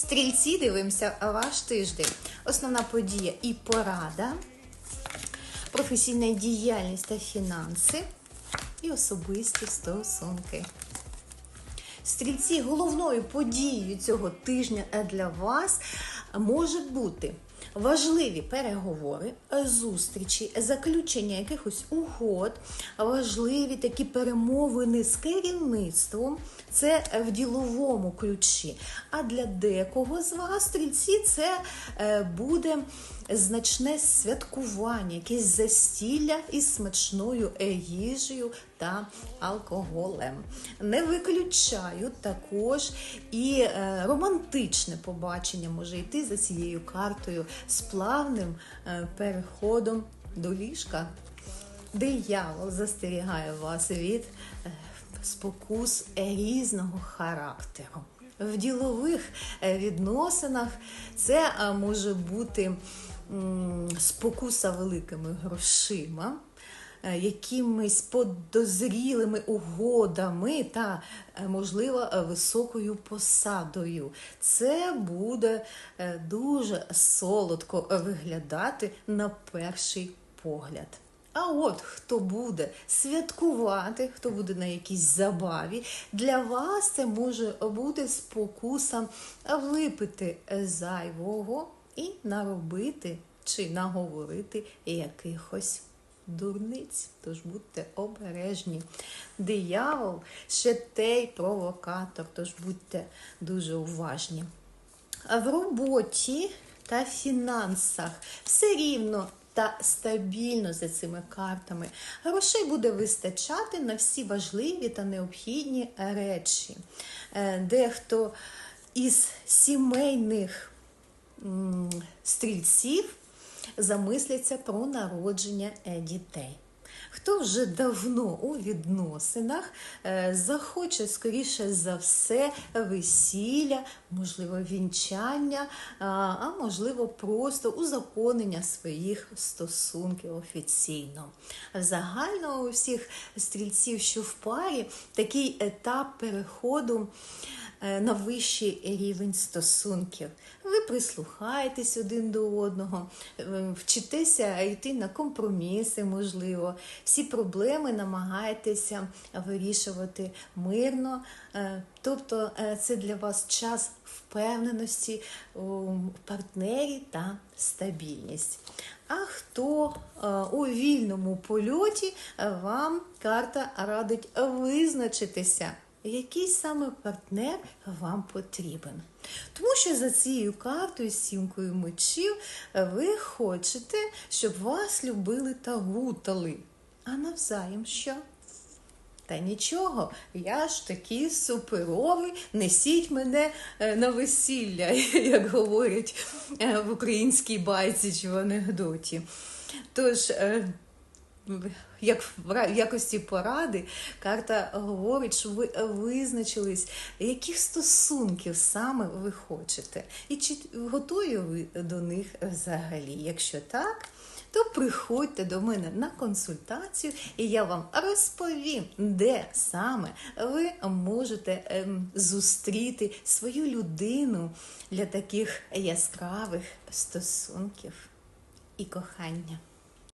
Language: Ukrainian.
Стрільці дивимося ваш тиждень. Основна подія і порада, професійна діяльність та фінанси і особисті стосунки. Стрільці головною подією цього тижня для вас може бути важливі переговори, зустрічі, заключення якихось угод, важливі такі перемовини з керівництвом. Це в діловому ключі. А для декого з вас, стрільці, це е, буде значне святкування, якесь застілля із смачною е, їжею та алкоголем. Не виключаю також і е, романтичне побачення може йти за цією картою з плавним е, переходом до ліжка. Диявол застерігає вас від е, спокус різного характеру. В ділових е, відносинах це може бути спокуса великими грошима, якимись подозрілими угодами та, е, можливо, е, високою посадою. Це буде е, дуже солодко виглядати на перший погляд. А от хто буде святкувати, хто буде на якійсь забаві, для вас це може бути спокуса випити зайвого і наробити чи наговорити якихось дурниць. Тож будьте обережні. Диявол ще той провокатор, тож будьте дуже уважні. В роботі та фінансах все рівно та стабільно за цими картами. Грошей буде вистачати на всі важливі та необхідні речі. Е, Дехто із сімейних стрільців замисляться про народження е, дітей. Хто вже давно у відносинах е, захоче, скоріше за все, весілля, можливо, вінчання, а, можливо, просто узаконення своїх стосунків офіційно. Загально у всіх стрільців, що в парі, такий етап переходу е, на вищий рівень стосунків. Ви прислухаєтесь один до одного, е, вчитеся йти на компроміси, можливо. Всі проблеми намагаєтеся вирішувати мирно. Е, Тобто е, це для вас час впевненості у партнері та стабільність. А хто е, у вільному польоті вам карта радить визначитися, який саме партнер вам потрібен. Тому що за цією картою, сімкою мечів, ви хочете, щоб вас любили та гутали. А навзаєм що? Та нічого, я ж такий суперовий, несіть мене е, на весілля, як говорять е, в українській байці чи в анекдоті. Тож, е, як в якості поради, карта говорить, що ви визначились, яких стосунків саме ви хочете, і чи готові ви до них взагалі. Якщо так, то приходьте до мене на консультацію, і я вам розповім, де саме ви можете ем, зустріти свою людину для таких яскравих стосунків і кохання.